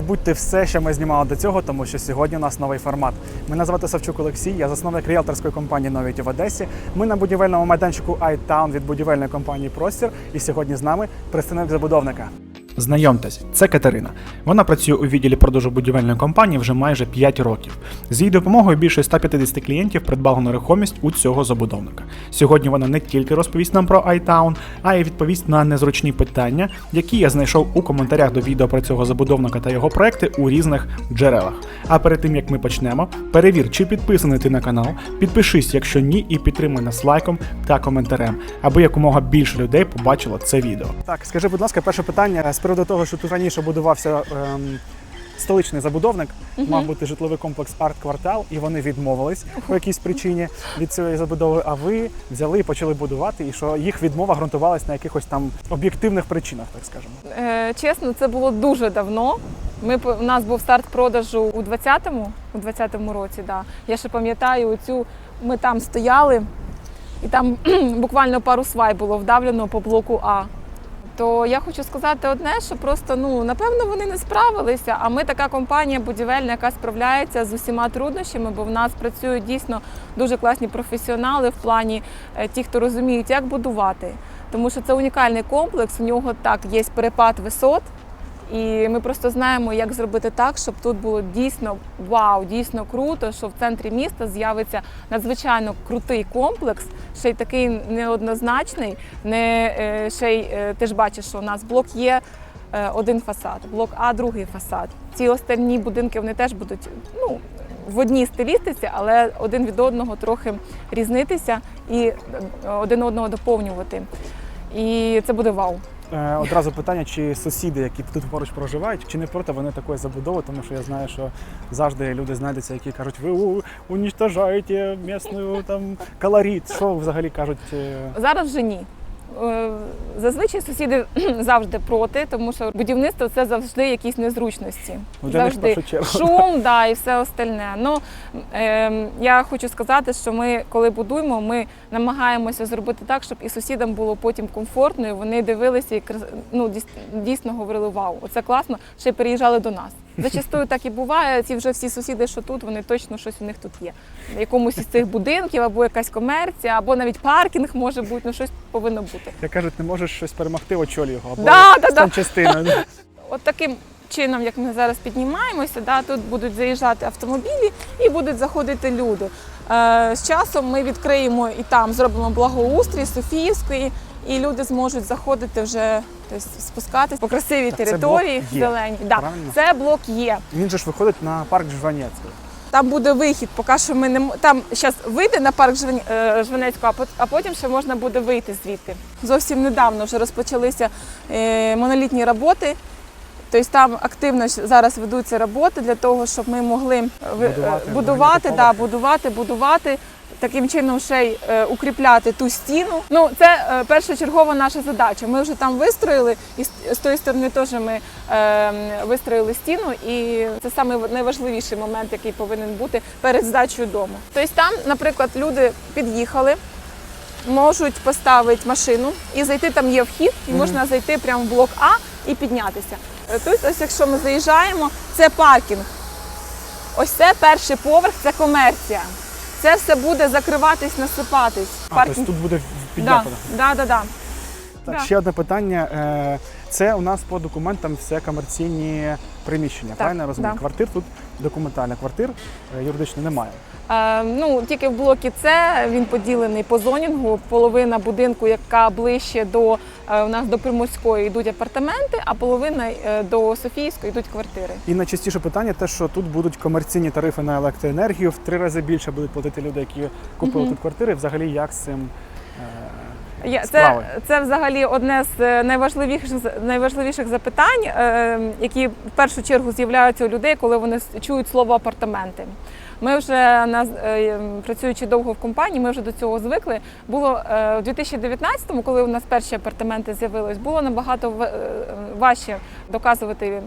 забудьте все, що ми знімали до цього, тому що сьогодні у нас новий формат. Мене звати Савчук Олексій, я засновник ріелторської компанії Новіті в Одесі. Ми на будівельному майданчику iTown від будівельної компанії Простір. І сьогодні з нами представник забудовника. Знайомтесь, це Катерина. Вона працює у відділі продажу будівельної компанії вже майже 5 років. З її допомогою більше 150 клієнтів придбало нерухомість у цього забудовника. Сьогодні вона не тільки розповість нам про iTown, а й відповість на незручні питання, які я знайшов у коментарях до відео про цього забудовника та його проекти у різних джерелах. А перед тим як ми почнемо, перевір, чи підписаний ти на канал, підпишись, якщо ні, і підтримай нас лайком та коментарем, аби якомога більше людей побачило це відео. Так, скажи, будь ласка, перше питання з приводу того, що тут раніше будувався. Ем... Столичний забудовник мав бути житловий комплекс арт-квартал, і вони відмовились по якійсь причині від цієї забудови. А ви взяли і почали будувати, і що їх відмова ґрунтувалась на якихось там об'єктивних причинах, так скажемо. Е, чесно, це було дуже давно. Ми п- у нас був старт продажу у 20-му, у 20-му році. Да. Я ще пам'ятаю цю. Ми там стояли, і там буквально пару свай було вдавлено по блоку А. То я хочу сказати одне, що просто ну напевно вони не справилися. А ми така компанія будівельна, яка справляється з усіма труднощами, бо в нас працюють дійсно дуже класні професіонали в плані е, ті, хто розуміють, як будувати. Тому що це унікальний комплекс. У нього так є перепад висот. І ми просто знаємо, як зробити так, щоб тут було дійсно вау, дійсно круто, що в центрі міста з'явиться надзвичайно крутий комплекс, ще й такий неоднозначний. Не е, ще й е, ти ж бачиш, що у нас блок є е, один фасад, блок А, другий фасад. Ці остальні будинки вони теж будуть ну, в одній стилістиці, але один від одного трохи різнитися і один одного доповнювати. І це буде вау. Е, одразу питання, чи сусіди, які тут поруч проживають, чи не проти вони такої забудови, тому що я знаю, що завжди люди знайдуться, які кажуть, ви унічтожаєте місну там колорит. Що взагалі кажуть? е, Зараз вже ні. Е, Зазвичай сусіди завжди проти, тому що будівництво це завжди якісь незручності. Ну, завжди шум, да, і все остальне. Ну е, я хочу сказати, що ми, коли будуємо, ми намагаємося зробити так, щоб і сусідам було потім комфортно, і вони дивилися і ну, дійсно говорили Вау, оце класно, ще переїжджали до нас. Зачастую так і буває. Ці вже всі сусіди, що тут, вони точно щось у них тут є. Якомусь із цих будинків, або якась комерція, або навіть паркінг може бути, ну щось повинно бути. Як кажуть, не можеш щось перемогти, очоль його або Да, да, да. частиною. От таким чином, як ми зараз піднімаємося, да, тут будуть заїжджати автомобілі і будуть заходити люди. Е, з часом ми відкриємо і там зробимо благоустрій Софіївської, і люди зможуть заходити вже тобто, спускатись по красивій Так, це території блок є, зеленій. Да, правильно? це блок є. Він же ж виходить на парк Жванецький. Там буде вихід, поки що ми не м- там зараз вийде на парк Жвен- е, Жванецького, а пот- а потім ще можна буде вийти звідти. Зовсім недавно вже розпочалися е, монолітні роботи. Тобто там активно ж зараз ведуться роботи для того, щоб ми могли е, ви- е, Будувати будувати, да, будувати, будувати. Таким чином ще й е, укріпляти ту стіну. Ну це е, першочергова наша задача. Ми вже там вистроїли, і з, тої сторони теж ми е, вистроїли стіну, і це саме найважливіший момент, який повинен бути перед здачею дому. Тобто там, наприклад, люди під'їхали, можуть поставити машину і зайти. Там є вхід, і можна зайти прямо в блок А і піднятися. Е, Тут, ось якщо ми заїжджаємо, це паркінг. Ось це перший поверх, це комерція. Це все буде закриватись, насипатись. А, тобто тут буде да, Так, да, да, да. Так, Да. ще одне питання. Це у нас по документам все комерційні приміщення. правильно я розумію? да. Квартир тут документально, квартир е, юридично немає. Е, ну, тільки в блокі С він поділений по зонінгу. Половина будинку, яка ближче до е, у нас до Приморської, йдуть апартаменти, а половина е, до Софійської йдуть квартири. І найчастіше питання те, що тут будуть комерційні тарифи на електроенергію, в три рази більше будуть платити люди, які купили тут квартири. Взагалі, як з цим Я, Справи. це, це взагалі одне з е, найважливіших найважливіших запитань, е, які в першу чергу з'являються у людей, коли вони чують слово апартаменти. Ми вже на е, працюючи довго в компанії, ми вже до цього звикли. Було у 2019-му, коли у нас перші апартаменти з'явились, було набагато важче доказувати.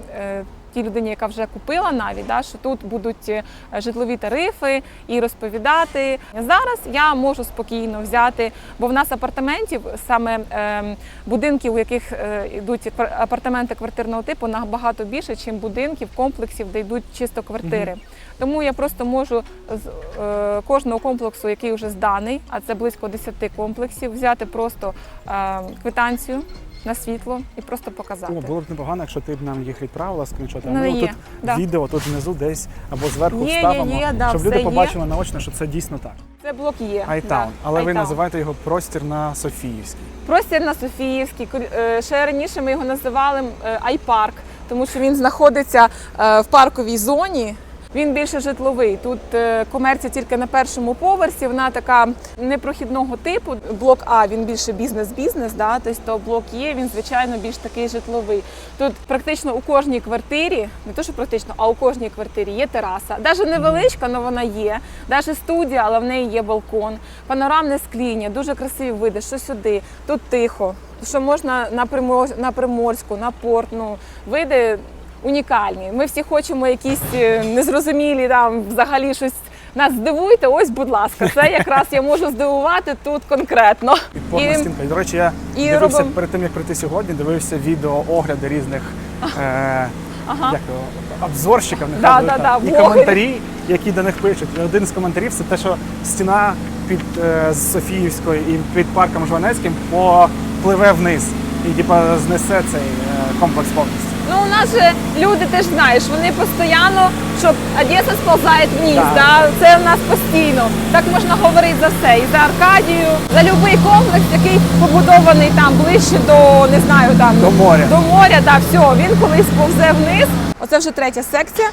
Тій людині, яка вже купила навіть, да, що тут будуть е, житлові тарифи і розповідати. Зараз я можу спокійно взяти, бо в нас апартаментів, саме е, будинків, у яких е, йдуть апартаменти квартирного типу, набагато більше, ніж будинків, комплексів, де йдуть чисто квартири. Тому я просто можу з е, кожного комплексу, який вже зданий, а це близько 10 комплексів, взяти просто е, квитанцію на світло і просто показати. О, було б непогано, якщо ти б нам їх відправила скріншоти. Ну, а ми є, тут да. відео тут внизу десь або зверху Є, є, вставимо, є, да, щоб люди є. побачили наочно, що це дійсно так. Це блок є. Айтаун. да, Але ви iTown. називаєте його простір на Софіївській. Простір на Софіївській. Е, Ще раніше ми його називали е, Айпарк, тому що він знаходиться е, в парковій зоні. Він більше житловий. Тут е, комерція тільки на першому поверсі. Вона така непрохідного типу. Блок А він більше бізнес-бізнес. Да? Тобто блок Є, він звичайно більш такий житловий. Тут практично у кожній квартирі, не то що практично, а у кожній квартирі є тераса. Навіть невеличка, але вона є. Навіть студія, але в неї є балкон. Панорамне скління, дуже красиві види. Що сюди, тут тихо. Що можна на Примор- на Приморську, на порт. Ну, види унікальні. Ми всі хочемо якісь е, незрозумілі там взагалі щось. Нас здивуйте, ось, будь ласка, це якраз я можу здивувати тут конкретно. І- стінка. До речі, я і дивився робимо- перед тим, як прийти сьогодні, дивився відео огляди різних е, Ага. як обзорщиків, Да, да, да, і блогерів. коментарі, які до них пишуть. І один з коментарів це те, що стіна під е, Софіївською і під парком Жванецьким попливе вниз і типа знесе цей е, комплекс повністю. Ну, у нас же люди, ти ж знаєш, вони постійно, щоб Одеса сползає вниз, да. да. це в нас постійно. Так можна говорити за все. І за Аркадію, за будь-який комплекс, який побудований там ближче до, не знаю, там До моря. До моря, да, все, він колись повзе вниз. Оце вже третя секція.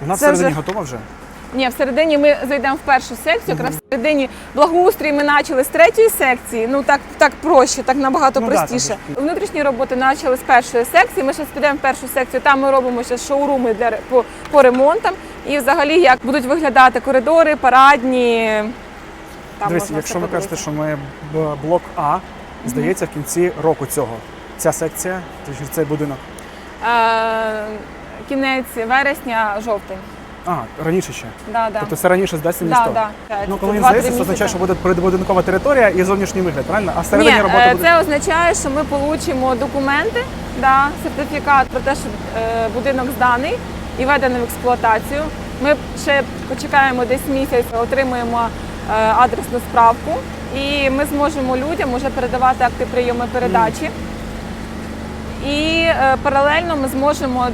Вона Це всередині вже- готова вже. Ні, всередині ми зайдемо в першу секцію. Якраз всередині благоустрій ми почали з третьої секції. Ну так, так проще, так набагато Ну да, простіше. же Внутрішні роботи почали з першої секції. Ми зараз підемо в першу секцію. Там ми робимо ще шоуруми для ре- по, по ремонтам. І взагалі як будуть виглядати коридори, парадні. Там можна якщо все ви кажете, подивитися. що ми б- блок А, здається, в кінці року цього. Ця секція, точніше, цей будинок. Е, кінець вересня, жовтень. А, раніше ще. Да, да. Тобто це раніше здасться ніж Да, да. Ну, коли він здається, це означає, що буде прибудинкова територія і зовнішній вигляд, правильно? А всередині Ні, робота е, буде. це означає, що ми отримаємо документи, да, сертифікат про те, що е, будинок зданий і введений в експлуатацію. Ми ще почекаємо десь місяць, отримуємо е, адресну справку, і ми зможемо людям вже передавати акти прийому передачі. І е, паралельно ми зможемо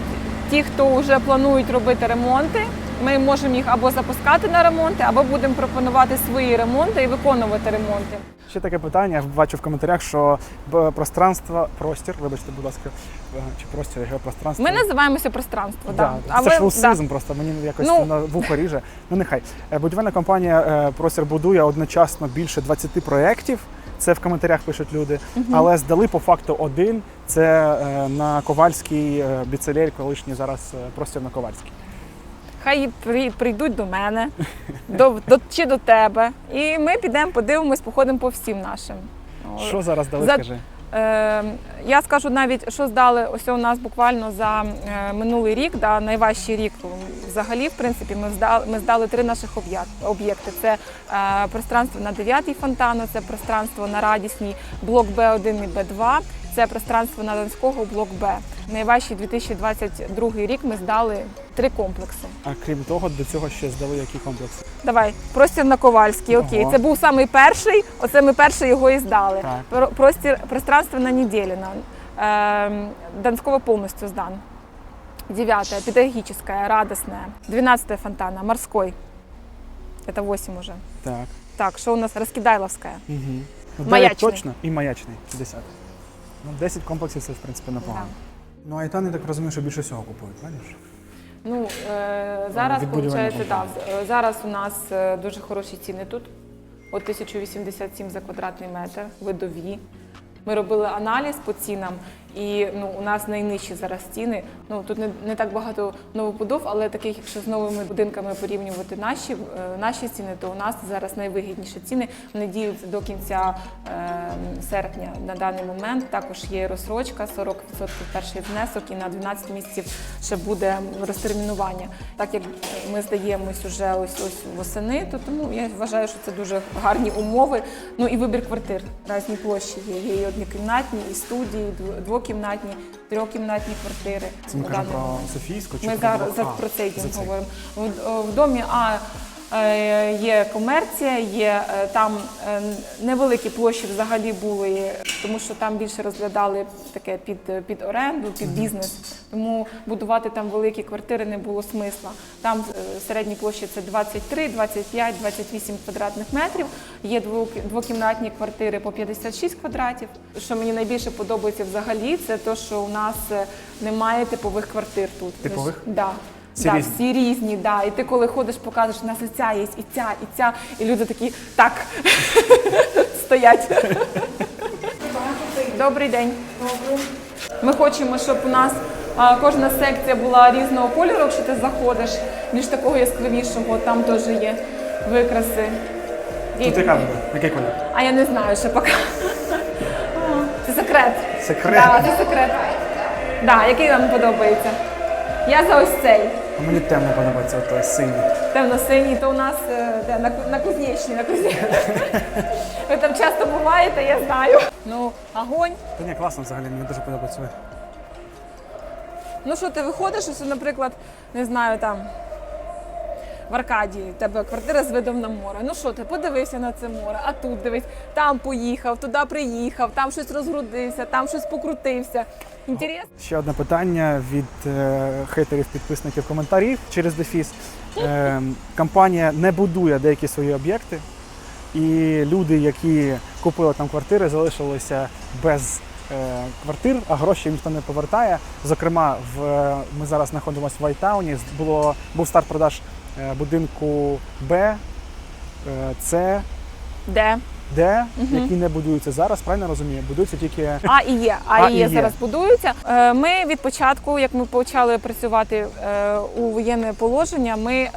ті, хто вже планують робити ремонти. Ми можемо їх або запускати на ремонти, або будемо пропонувати свої ремонти і виконувати ремонти. Ще таке питання. Я бачу в коментарях, що б- пространство, простір, вибачте, будь ласка, е, чи простір, його пространство. Ми називаємося пространство. Да, Да. це ж русизм просто, мені якось Ну- на вухо ріже. Ну нехай. Е, Будівельна компанія е, Простір будує одночасно більше 20 проєктів. Це в коментарях пишуть люди. Але здали по факту один. Це е, на Ковальській е, біцелєрі, колишній зараз е, простір на Ковальській. Хай при- прийдуть до мене, до, до, чи до тебе. І ми підемо, подивимось, походимо по всім нашим. Що зараз дали, За- скажи? Е, я скажу навіть, що здали ось у нас буквально за е, минулий рік, да, найважчий рік взагалі, в принципі, ми здали, ми здали три наших об'єкти. Це е, пространство на 9-й фонтану, це пространство на радісній блок Б1 і Б2, це пространство на Донського блок Б. Найважчий 2022 рік ми здали три комплекси. А крім того, до цього ще здали які комплекси. Давай, простір на Ковальській. Окей, Ого. це був самий перший. Оце ми перший його і здали. Так. Простір пространство на Неделіна. Ем, Донского повністю здан. Девятое, педагогическое, радостное. Двенадцатое фонтана, морской. Это 8 уже. Так. Так, що у нас Розкидайловська. Угу. Маячний. точно і маячний 10. Ну, 10 комплексів це, в принципі, непогано. Ну, айтани Айтан, я так розумію, що більше всього купують, правильно? ж? Ну, е, зараз, виходить, так, е, зараз у нас е, дуже хороші ціни тут. От 1087 за квадратний метр, видові. Ми робили аналіз по цінам, І ну, у нас найнижчі зараз ціни. Ну тут не, не так багато новобудов, але таких, якщо з новими будинками порівнювати наші, е, наші ціни, то у нас зараз найвигідніші ціни. Вони діють до кінця е, серпня на даний момент. Також є розсрочка 40% перший внесок і на 12 місяців ще буде розтермінування. Так як ми здаємось уже ось ось восени, то тому я вважаю, що це дуже гарні умови. Ну і вибір квартир. Різні площі є. Є і однокімнатні, і студії, дво- двокімнатні, трьохкімнатні квартири. Це ми кажемо про Софійську чи ми про зараз за- про цей дім говоримо. В, в домі А є комерція, є е, там е, невеликі площі взагалі були, тому що там більше розглядали таке під, під оренду, під бізнес. Тому будувати там великі квартири не було смисла. Там е, середні площі це 23, 25, 28 квадратних метрів. Є двокімнатні квартири по 56 квадратів. Що мені найбільше подобається взагалі, це те, що у нас е, немає типових квартир тут. Типових? Да. Всі да, різні? всі різні, да. І ти коли ходиш, показуєш, у нас і ця є, і ця, і ця, і люди такі так стоять. Добрий день. Ми хочемо, щоб у нас а, кожна секція була різного кольору, якщо ти заходиш, більш такого яскравішого, там теж є викраси. Тут яка буде? Який колір? А я не знаю ще поки. Це секрет. Секрет? Да, це секрет. Да, який вам подобається? Я за ось цей. А Мені темно подобається, той синій. Темно-синій, то у нас е, де, на, на Кузнєчній, на Кузнєчній. Ви там часто буваєте, я знаю. Ну, огонь. Та ні, класно взагалі, мені дуже подобається. Ну що, ти виходиш, ось, наприклад, не знаю, там в Аркадії, тебе квартира з видом на море. Ну що ти, подивився на це море, а тут дивись, там поїхав, туди приїхав, там щось розгрудився, там щось покрутився. Інтересно? Ще одне питання від е, хейтерів, підписників коментарів через Дефіс. Е, компанія не будує деякі свої об'єкти, і люди, які купили там квартири, залишилися без е, квартир, а гроші ніхто не повертає. Зокрема, в, ми зараз знаходимося в Вайтауні. Було, був старт продаж е, будинку Б, С, Д. Де? угу. Які не будуються зараз, правильно розумію? Будуються тільки А і є, а, А, і є є. зараз будуються. Е, Ми від початку, як ми почали працювати е, у воєнне положення, ми е,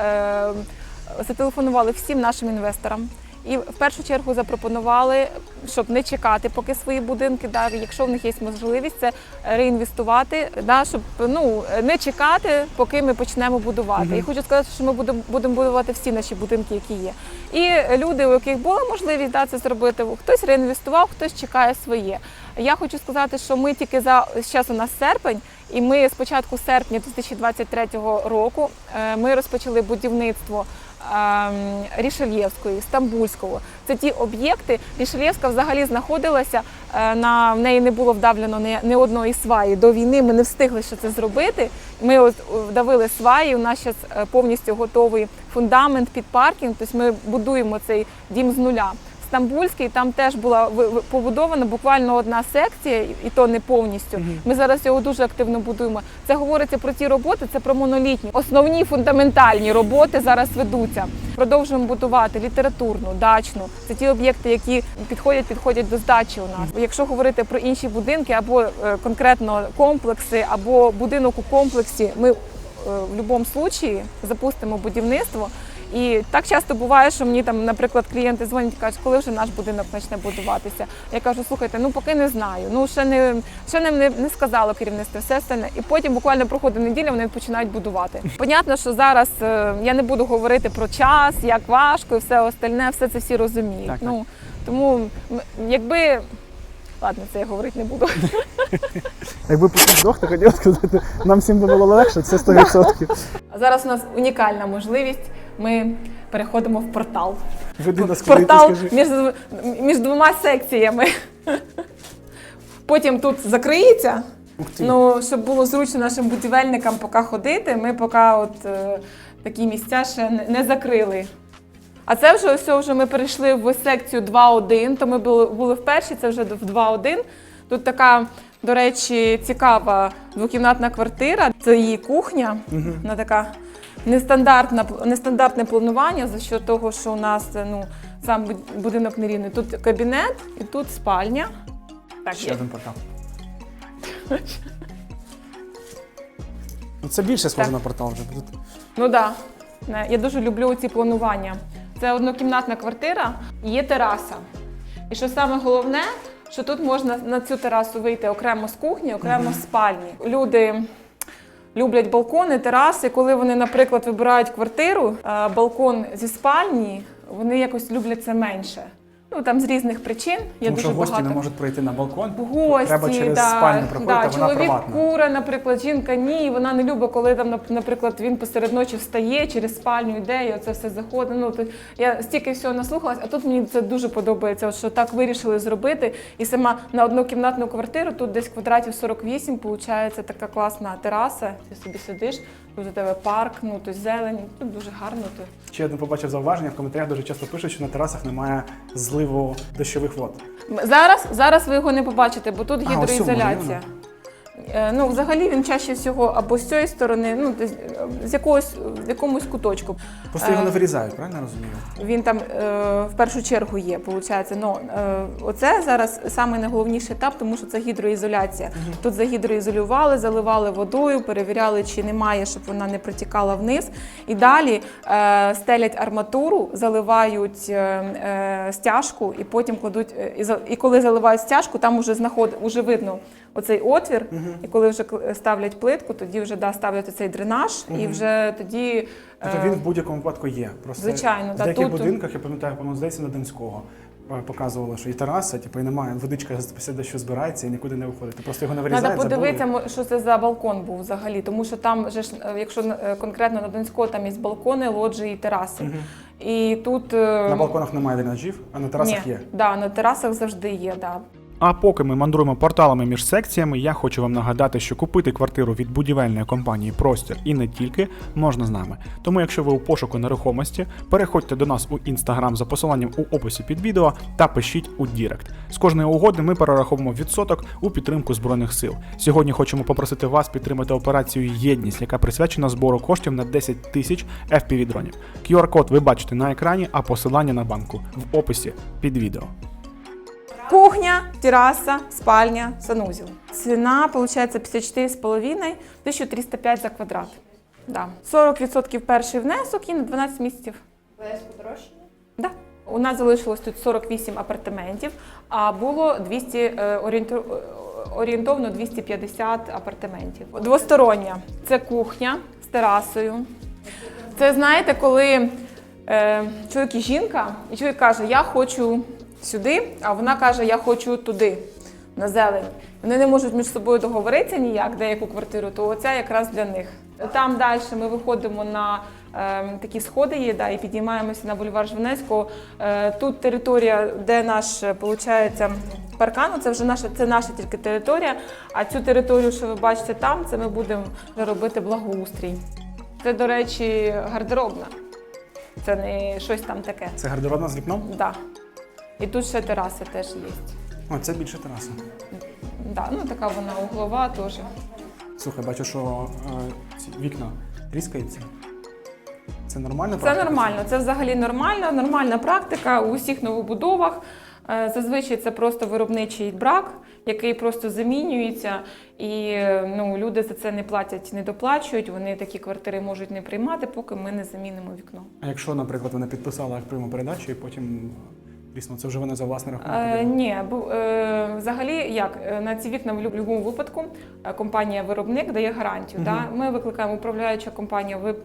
зателефонували всім нашим інвесторам. І в першу чергу запропонували, щоб не чекати, поки свої будинки, да, якщо в них є можливість, це реінвестувати, да, щоб ну не чекати, поки ми почнемо будувати. Мгм. І хочу сказати, що ми будемо будемо будувати всі наші будинки, які є. І люди, у яких була можливість да, це зробити, хтось реінвестував, хтось чекає своє. Я хочу сказати, що ми тільки за зараз у нас серпень, і ми з початку серпня 2023 року е, ми розпочали будівництво. Рішельєвської, Стамбульського. Це ті об'єкти. Рішельєвська взагалі знаходилася е, на в неї не було вдавлено ні, ні одної сваї. До війни ми не встигли ще це зробити. Ми от е, вдавили сваї. У нас зараз повністю готовий фундамент під паркінг. Тобто ми будуємо цей дім з нуля. Стамбульський там теж була побудована буквально одна секція, і то не повністю. Ми зараз його дуже активно будуємо. Це говориться про ті роботи, це про монолітні. Основні фундаментальні роботи зараз ведуться. Продовжуємо будувати літературну, дачну. Це ті об'єкти, які підходять, підходять до здачі у нас. Якщо говорити про інші будинки або е, конкретно комплекси, або будинок у комплексі, ми е, в будь-якому випадку запустимо будівництво. І так часто буває, що мені там, наприклад, клієнти дзвонять і кажуть, коли вже наш будинок почне будуватися. Я кажу, слухайте, ну поки не знаю. Ну ще не ще не, не, не сказало керівництво, все остальне. І потім буквально проходить неділя, вони починають будувати. Понятно, що зараз е, я не буду говорити про час, як важко і все остальне, все це всі розуміють. Так, так. Ну тому якби. Ладно, це я говорити не буду. Якби то хотів сказати, нам всім би було легше, це 100%. А зараз у нас унікальна можливість. Ми переходимо в портал. Веди нас портал між, між двома секціями. Потім тут закриється. Ну, щоб було зручно нашим будівельникам поки ходити, ми поки от е, такі місця ще не закрили. А це вже ось вже ми перейшли в секцію 2.1, то ми були, були вперше, це вже в 2.1. Тут така, до речі, цікава двокімнатна квартира. Це її кухня. Вона така нестандартна, нестандартне планування за що того, що у нас е, ну, сам будинок нерівний. Тут кабінет і тут спальня. Так, Ще є. один портал. Ну, це більше схоже Так. на портал вже. Ну так. Да. Я дуже люблю ці планування. Це однокімнатна квартира, є тераса. І що саме головне, що тут можна на цю терасу вийти окремо з кухні, окремо з спальні. Люди люблять балкони, тераси. Коли вони, наприклад, вибирають квартиру, балкон зі спальні, вони якось люблять це менше. Ну там з різних причин. Є Тому дуже що гості багато. не можуть пройти на балкон. Гості, Треба через да, спальню проходити, да, а вона чоловік приватна. куре, наприклад, жінка ні, вона не любить, коли там, нап- наприклад, він посеред ночі встає, через спальню йде, і оце все заходить. Ну то я стільки всього наслухалась, а тут мені це дуже подобається, от що так вирішили зробити. І сама на одну кімнатну квартиру, тут десь квадратів 48, виходить така класна тераса. Ти собі сидиш, тут у тебе парк, ну то зелень, тут дуже гарно. Ти Ще одне побачив зауваження. В коментарях дуже часто пишуть, що на терасах немає зливу дощових вод. Зараз, зараз ви його не побачите, бо тут А, ось цьому гідроізоляція. Е, Ну, взагалі він чаще всього або з цієї сторони, ну десь, е, з якогось в якомусь куточку. Просто його Е, не вирізають, правильно я розумію? Він там е, в першу чергу є, виходить. Ну, е, оце зараз найголовніший етап, тому що це гідроізоляція. Тут загідроізолювали, заливали водою, перевіряли, чи немає, щоб вона не протікала вниз. І далі е, стелять арматуру, заливають е, стяжку і потім кладуть. І, і коли заливають стяжку, там вже знаход, уже видно оцей отвір. І коли вже ставлять плитку, тоді вже да, ставлять оцей дренаж, і вже тоді. Тобто е, він в будь-якому випадку є. Просто Звичайно, в деяких тут- будинках, я пам'ятаю, по-моєму, здається, на Донського. е, Показували, що і тераса, типу, і немає, водичка дощу збирається і нікуди не виходить. Ти просто його не вирізають, Треба подивитися, що це за балкон був взагалі, тому що там же ж, е, якщо конкретно на Донського, там є балкони, лоджії і тераси. І тут На балконах немає дренажів, а на терасах ні, є. Да, на терасах завжди є. Да. А поки ми мандруємо порталами між секціями, я хочу вам нагадати, що купити квартиру від будівельної компанії Простір і не тільки можна з нами. Тому, якщо ви у пошуку нерухомості, переходьте до нас у інстаграм за посиланням у описі під відео та пишіть у Дірект. З кожної угоди ми перераховуємо відсоток у підтримку збройних сил. Сьогодні хочемо попросити вас підтримати операцію Єдність, яка присвячена збору коштів на 10 тисяч fpv дронів. QR-код ви бачите на екрані, а посилання на банку в описі під відео. Кухня, тераса, спальня, санузел. Ціна виходить 54,5, 1305 за квадрат. Да. 40% перший внесок і на 12 місяців. Весь подорожчання? Да. У нас залишилось тут 48 апартаментів, а було 200, е, орієнту- е, орієнтовно 250 апартаментів. Двостороння. Це кухня з терасою. Це знаєте, коли е, чоловік і жінка, і чоловік каже, я хочу сюди, а вона каже, я хочу туди, на зелень. Вони не можуть між собою договоритися ніяк, де яку квартиру, то оця якраз для них. Там далі ми виходимо на е, такі сходи є, да, і підіймаємося на бульвар Жванецького. Е, тут територія, де наш, виходить, паркан, це вже наша, це наша тільки територія. А цю територію, що ви бачите там, це ми будемо робити благоустрій. Це, до речі, гардеробна. Це не щось там таке. Це гардеробна з вікном? Да. І тут ще тераса теж є. О, це більше тераса. Да, ну така вона углова теж. Слухай, бачу, що е, ці вікна тріскаються. Це нормально? Це нормально, це взагалі нормально, нормальна практика у всіх новобудовах. Е, Зазвичай це просто виробничий брак, який просто замінюється, і ну, люди за це не платять, не доплачують. Вони такі квартири можуть не приймати, поки ми не замінимо вікно. А якщо, наприклад, вона підписала як прийму передачу і потім дійсно це вже вона за власний рахунок. Е, ні, бу- е, взагалі як Е, на ці вікна в будь-якому випадку е, компанія-виробник дає гарантію. Да? Ми викликаємо управляюча компанія, ви-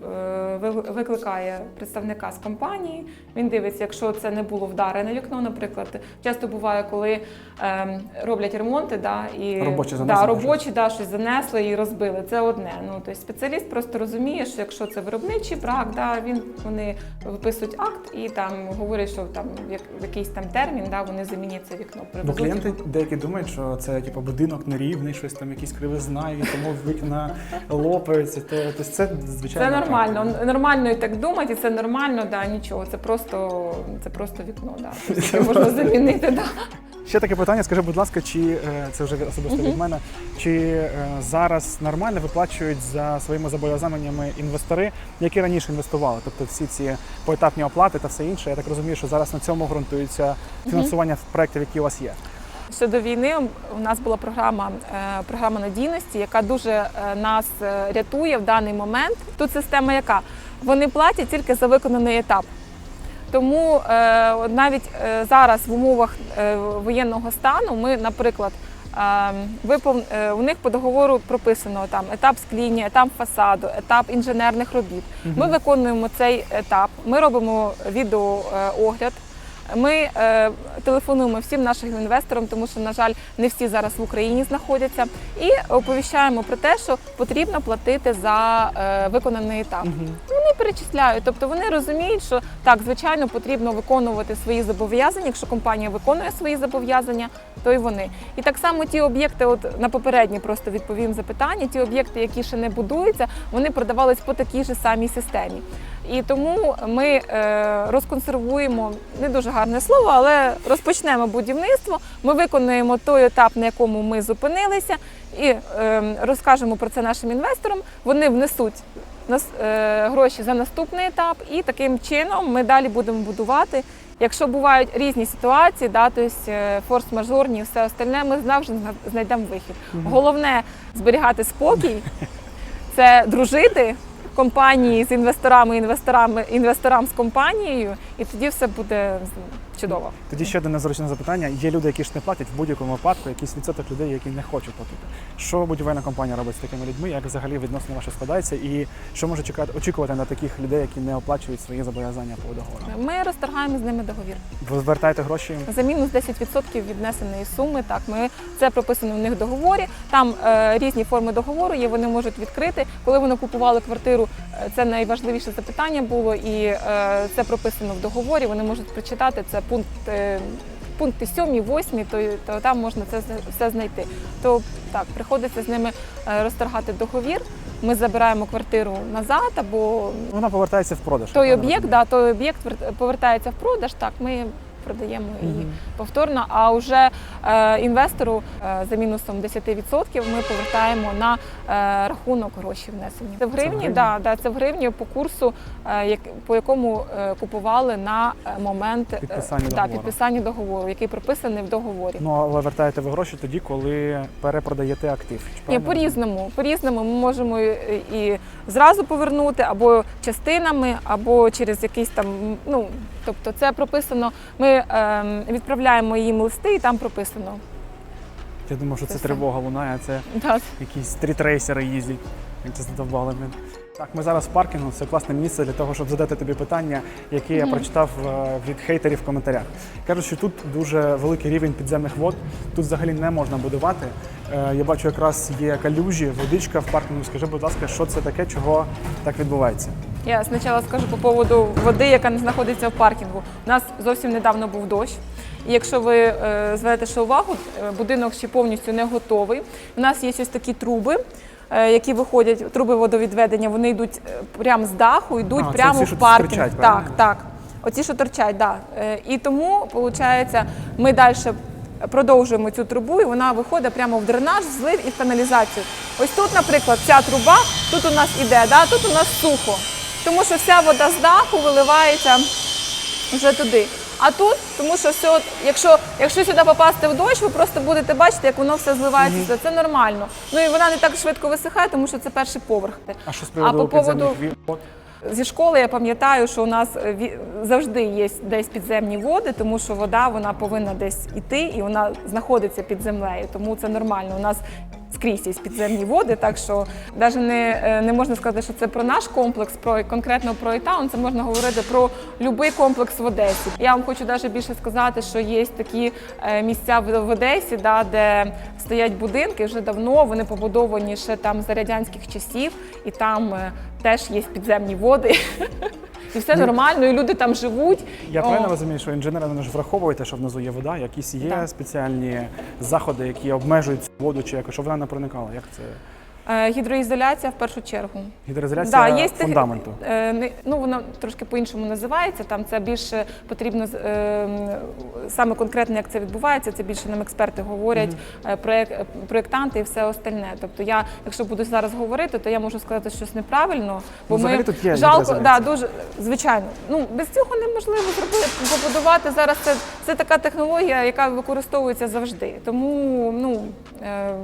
е, викликає представника з компанії. Він дивиться, якщо це не було вдарене вікно, наприклад. Часто буває, коли е, роблять ремонти, да, і Робочі да, щось. робочі да, щось занесли і розбили. Це одне. Ну тобто спеціаліст просто розуміє, що якщо це виробничий брак, да, він вони виписують акт і там говорять, що там як в якийсь там термін, да, вони замінять це вікно. Бо клієнти деякі думають, що це типу, будинок нерівний, щось там якісь кривизна, і тому вікна лопаються. То, то це звичайно. Це нормально. Нормально і так думати, і це нормально, да, нічого. Це просто це просто вікно, да. Тобто його можна замінити. Да. Ще таке питання. Скажи, будь ласка, чи е, це вже особисто від мене? Чи е, зараз нормально виплачують за своїми зобов'язаннями інвестори, які раніше інвестували? Тобто всі ці поетапні оплати та все інше. Я так розумію, що зараз на цьому ґрунтується фінансування проєктів, які у вас є. Ще до війни у нас була програма, е, програма надійності, яка дуже нас рятує в даний момент. Тут система яка? Вони платять тільки за виконаний етап. Тому е, навіть е, зараз в умовах е, воєнного стану ми, наприклад, е, випов... е, у них по договору прописано там етап скління, етап фасаду, етап інженерних робіт. Ми виконуємо цей етап, ми робимо відеоогляд. Ми е, телефонуємо всім нашим інвесторам, тому що, на жаль, не всі зараз в Україні знаходяться, і оповіщаємо про те, що потрібно платити за е, виконаний етап. Вони перечисляють, тобто вони розуміють, що так, звичайно, потрібно виконувати свої зобов'язання. Якщо компанія виконує свої зобов'язання, то й вони. І так само ті об'єкти, от на попередні просто відповім запитання, ті об'єкти, які ще не будуються, вони продавались по такій же самій системі. І тому ми е, розконсервуємо не дуже гарне слово, але розпочнемо будівництво. Ми виконуємо той етап, на якому ми зупинилися, і е, розкажемо про це нашим інвесторам. Вони внесуть е, гроші за наступний етап, і таким чином ми далі будемо будувати. Якщо бувають різні ситуації, да, тобто форс-мажорні і все остальне, ми завжди зна- знайдемо вихід. Головне зберігати спокій, це дружити компанії з інвесторами, інвесторами, інвесторам з компанією, і тоді все буде чудово. Тоді ще одне незручне запитання. Є люди, які ж не платять в будь-якому випадку, якийсь відсоток людей, які не хочуть платити. Що будівельна компанія робить з такими людьми? Як взагалі відносно ваше складається? І що може чекати очікувати на таких людей, які не оплачують свої зобов'язання по договору? Ми розторгаємо з ними договір. Ви звертаєте гроші? За мінус 10% віднесеної суми. Так, ми це прописано в них в договорі. Там е, різні форми договору є. Вони можуть відкрити. Коли вони купували квартиру, е, це найважливіше запитання було, і е, це прописано в договорі. Вони можуть прочитати це пункт. е, Пункти 7, 8, то, то там можна це все знайти. То так, приходиться з ними е, розторгати договір. Ми забираємо квартиру назад, або Вона повертається в продаж. той об'єкт, да, той об'єкт вер- повертається в продаж. Так, ми продаємо її Мгм. повторно. А вже е, інвестору е, за мінусом 10% ми повертаємо на е, рахунок гроші внесені. Це в гривні, гривні? Да, да, це в гривні по курсу, е, як, по якому е, купували на е, момент е, Підписання да, договору. підписання договору, який прописаний в договорі. Ну але вертаєте ви гроші тоді, коли перепродаєте актив. Ні, правильно я розумію? по-різному. По-різному ми можемо і, і зразу повернути, або частинами, або через якийсь там. Ну тобто, це прописано. Ми ем, відправляємо їм листи, і там прописано. Я думав, що це Це тривога лунає, а це Да. якісь стрітрейсери їздять. Це задовбали блін. Так, ми зараз в паркінгу. Це класне місце для того, щоб задати тобі питання, які я прочитав е, від хейтерів в коментарях. Кажуть, що тут дуже великий рівень підземних вод. Тут взагалі не можна будувати. Е, Я бачу, якраз є калюжі, водичка в паркінгу. Скажи, будь ласка, що це таке, чого так відбувається? Я спочатку скажу по поводу води, яка не знаходиться в паркінгу. У нас зовсім недавно був дощ. І якщо ви е, звернете ще увагу, е, будинок ще повністю не готовий. У нас є ось такі труби. е, Які виходять труби водовідведення, вони йдуть прямо з даху, йдуть А, це прямо ці, в що паркінг. так, так. Оці, що торчать, да. Е, І тому, виходить, ми далі продовжуємо цю трубу, і вона виходить прямо в дренаж, в злив і в каналізацію. Ось тут, наприклад, ця труба, тут у нас іде, да, тут у нас сухо. Тому що вся вода з даху виливається вже туди. А тут, тому що все, якщо, якщо сюди попасти в дощ, ви просто будете бачити, як воно все зливається. сюди. Це нормально. Ну і вона не так швидко висихає, тому що це перший поверх. А що з А по поводу вод? зі школи я пам'ятаю, що у нас е, завжди є десь підземні води, тому що вода вона повинна десь іти і вона знаходиться під землею. Тому це нормально. У нас скрізь є підземні води, так що навіть не, е, не можна сказати, що це про наш комплекс, про конкретно про Ітаун, це можна говорити про будь-який комплекс в Одесі. Я вам хочу навіть більше сказати, що є такі е, місця в в Одесі, да, де стоять будинки вже давно, вони побудовані ще там за радянських часів, і там е, теж є підземні води. І все нормально, і люди там живуть. Я правильно розумію, що інженери вони ж враховуєте, що внизу є вода, якісь є спеціальні заходи, які обмежують цю воду, чи якось, щоб вона не проникала. Як це? Е, Гідроізоляція в першу чергу. Гідроізоляція є тех- фундаменту. Е, ну, воно трошки по-іншому називається. Там це більше потрібно е, саме конкретно, як це відбувається. Це більше нам експерти говорять, е, проєк, проєктанти і все остальне. Тобто, я, якщо буду зараз говорити, то я можу сказати щось неправильно, бо Ну, ми тут є жалко, да, дуже звичайно. Ну без цього неможливо зробити побудувати зараз. Це, це така технологія, яка використовується завжди. Тому ну. Е,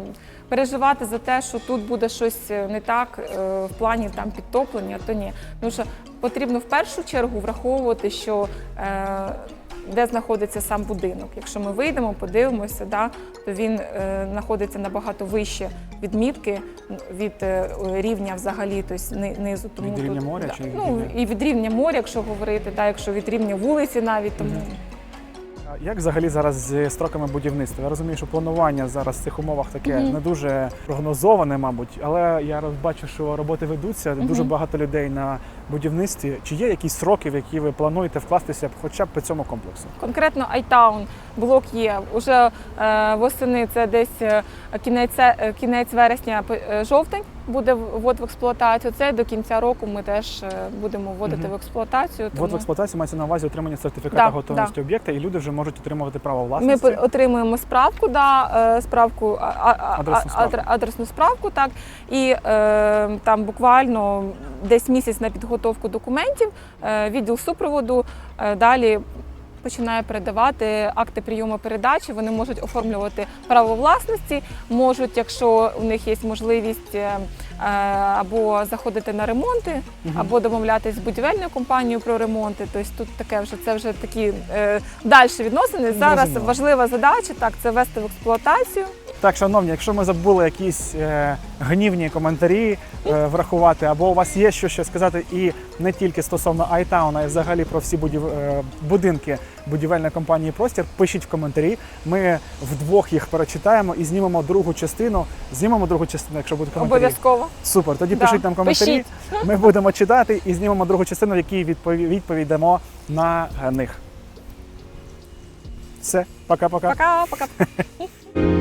Переживати за те, що тут буде щось не так е, в плані там підтоплення, то ні. Тому що потрібно в першу чергу враховувати, що е, де знаходиться сам будинок. Якщо ми вийдемо, подивимося, да, то він е, знаходиться набагато вище відмітки від е, рівня взагалі, тобто ни- низу. Тому Від рівня тут, моря да, чи від ну, рівня? і від рівня моря, якщо говорити, да, якщо від рівня вулиці навіть тому. А Як взагалі зараз з строками будівництва? Я розумію, що планування зараз в цих умовах таке Мгм. не дуже прогнозоване, мабуть, але я бачу, що роботи ведуться. Дуже багато людей на будівництві. Чи є якісь сроки, в які ви плануєте вкластися хоча б по цьому комплексу? Конкретно iTown блок є. Уже е, восени це десь е, кінець, е, кінець вересня, жовтень буде ввод в експлуатацію. Це до кінця року ми теж е, будемо вводити Мгм. в експлуатацію. Ввод в експлуатацію мається на увазі отримання сертифіката Да, готовності об'єкта, і люди вже можуть отримувати право Ми власності. по- отримуємо справку, да, е, справку, Адресну справку. адресну справку, так, і е, там буквально десь місяць на підготовку документів, е, відділ супроводу е, далі починає передавати акти прийому передачі. Вони можуть оформлювати право власності, можуть, якщо у них є можливість. е, е, Або заходити на ремонти, або домовлятись з будівельною компанією про ремонти. Тобто тут таке вже це вже такі е, далі відносини. Зараз важлива задача так це ввести в експлуатацію. Так, шановні, якщо ми забули якісь е, гнівні коментарі е, врахувати, або у вас є що ще сказати, і не тільки стосовно iTown, а й взагалі про всі будів... е, будинки будівельної компанії Простір, пишіть в коментарі. Ми вдвох їх перечитаємо і знімемо другу частину. Знімемо другу частину, якщо будуть коментарі. Обов'язково. Супер. Тоді Да, пишіть нам коментарі. пишіть. Ми будемо читати і знімемо другу частину, в якій відпові... відповідь дамо на них. Все, пока-пока. Пока, пока.